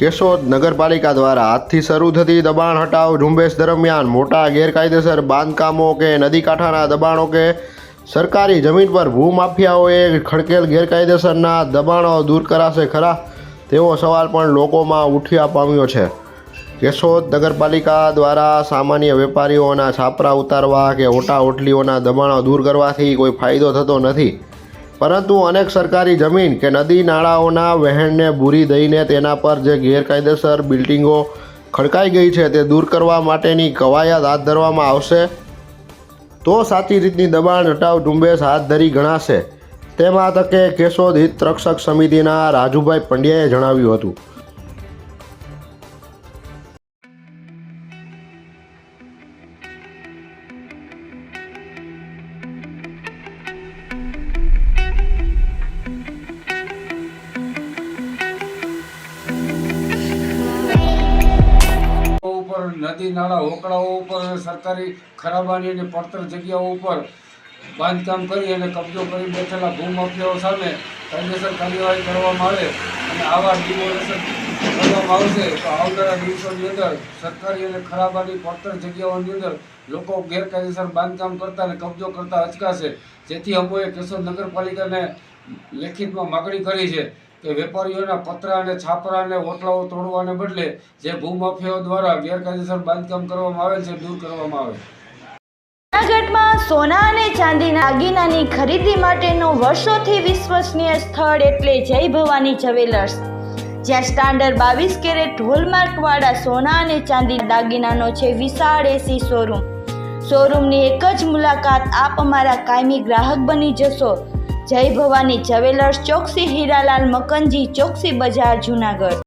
કેશોદ નગરપાલિકા દ્વારા આજથી શરૂ થતી દબાણ હટાવ ઝુંબેશ દરમિયાન મોટા ગેરકાયદેસર બાંધકામો કે નદી કાંઠાના દબાણો કે સરકારી જમીન પર ભૂમાફિયાઓએ ખડકેલ ગેરકાયદેસરના દબાણો દૂર કરાશે ખરા? તેવો સવાલ પણ લોકોમાં ઉઠ્યા પામ્યો છે. કેશોદ નગરપાલિકા દ્વારા સામાન્ય વેપારીઓના છાપરા ઉતારવા કે ઓટા ઓટલીઓના દબાણો દૂર કરવાથી કોઈ ફાયદો થતો નથી. પરંતુ અનેક સરકારી જમીન કે નદી નાળાઓના વહેણને બૂરી દઈને તેના પર જે ગેરકાયદેસર બિલ્ડિંગો ખડકાઈ ગઈ છે તે દૂર કરવા માટેની કવાયત હાથ ધરવામાં આવશે. તો સાચી રીતની દબાણ હટાવ ઝુંબેશ હાથ ધરી ગણાશે. તેમાં તકે કેશોદ હિત રક્ષક સમિતિના રાજુભાઈ પંડ્યાએ જણાવ્યું હતું. ઉપર, નદી, નાળા હોકળાઓ ઉપર, સરકારી ખરાબાની અને પડતર જગ્યાઓ ઉપર બાંધકામ કરી અને કબજો કરી બેઠેલા ભૂમાફિયાઓ સામે કાયદેસર કાર્યવાહી કરવામાં આવે અને આવા ડિમોલેશન કરવામાં આવશે, તો આવનારા દિવસોની અંદર સરકારી અને ખરાબાની પડતર જગ્યાઓની અંદર લોકો ગેરકાયદેસર બાંધકામ કરતા અને કબજો કરતા અચકાશે. જેથી અમોએ કેશોદ નગરપાલિકાને લેખિતમાં માગણી કરી છે. કે વેપારીઓના પતરા અને છાપરા અને ઓટલાઓ તોડવાને બદલે જે ભૂમાફિયાઓ દ્વારા ગેરકાયદેસર બાંધકામ કરવામાં આવેલ છે, દૂર કરવામાં આવે જૂનાગઢમાં સોના અને ચાંદીના દાગીનાની ખરીદી માટેનો વર્ષોથી વિશ્વસનીય સ્થળ એટલે જય ભવાની જ્વેલર્સ. જ્યાં સ્ટાન્ડર્ડ બાવીસ કેરેટ હોલમાર્કવાળા સોના અને ચાંદી દાગીનાનો છે વિશાળ એસી શોરૂમ શોરૂમની એક જ મુલાકાત આપ અમારા કાયમી ગ્રાહક બની જશો. જય ભવાની જવેલર્સ ચોકસી હીરાલાલ મકનજી ચોકસી બજાર જૂનાગઢ.